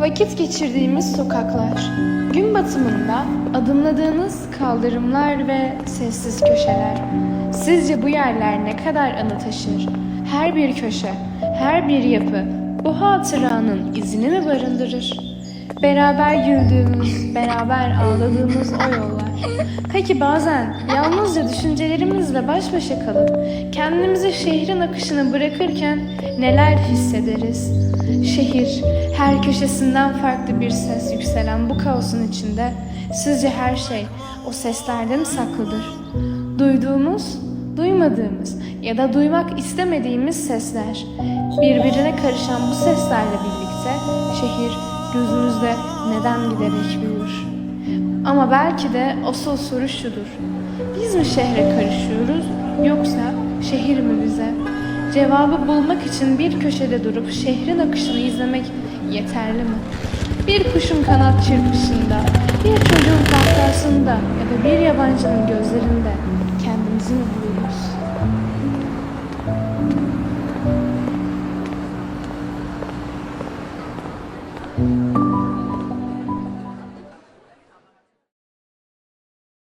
Vakit geçirdiğimiz sokaklar, gün batımında adımladığınız kaldırımlar ve sessiz köşeler. Sizce bu yerler ne kadar anı taşır? Her bir köşe, her bir yapı bu hatıranın izini mi barındırır? Beraber güldüğümüz, beraber ağladığımız o yollar. Peki bazen yalnızca düşüncelerimizle baş başa kalıp kendimizi şehrin akışına bırakırken neler hissederiz? Şehir, her köşesinden farklı bir ses yükselen bu kaosun içinde sizce her şey o seslerde mi saklıdır? Duyduğumuz, duymadığımız ya da duymak istemediğimiz sesler, birbirine karışan bu seslerle birlikte şehir gözümüzde neden giderek büyür? Ama belki de asıl soru şudur. Biz mi şehre karışıyoruz yoksa şehir mi bize? Cevabı bulmak için bir köşede durup şehrin akışını izlemek yeterli mi? Bir kuşun kanat çırpışında, bir çocuğun kahkahasında ya da bir yabancının gözlerinde